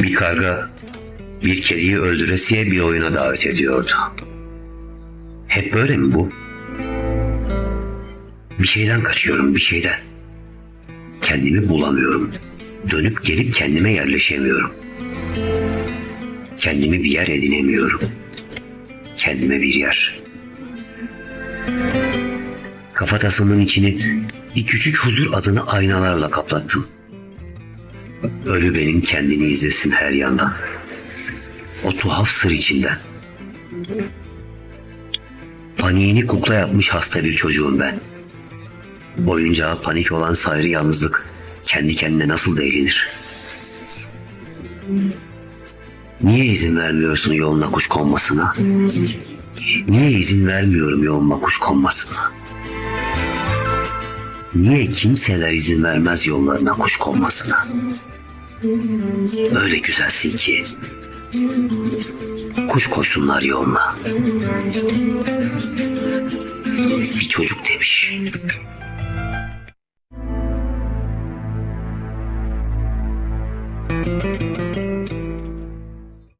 Bir karga bir kediyi öldüresiye bir oyuna davet ediyordu. Hep böyle mi bu? Bir şeyden kaçıyorum, bir şeyden. Kendimi bulamıyorum. Dönüp gelip kendime yerleşemiyorum. Kendimi bir yer edinemiyorum. Kendime bir yer. Kafatasımın içini bir küçük huzur adını aynalarla kaplattım. Ölü benim kendini izlesin her yandan. O tuhaf sır içinden. Paniğini kukla yapmış hasta bir çocuğum ben. Oyuncağa panik olan sayrı yalnızlık kendi kendine nasıl eğlenir? Niye izin vermiyorsun yoluna kuş konmasına? Niye izin vermiyorum yoluma kuş konmasına? Niye kimseler izin vermez yollarına kuş konmasına? Öyle güzelsin ki. Kuş koysunlar yoluna. Bir çocuk demiş.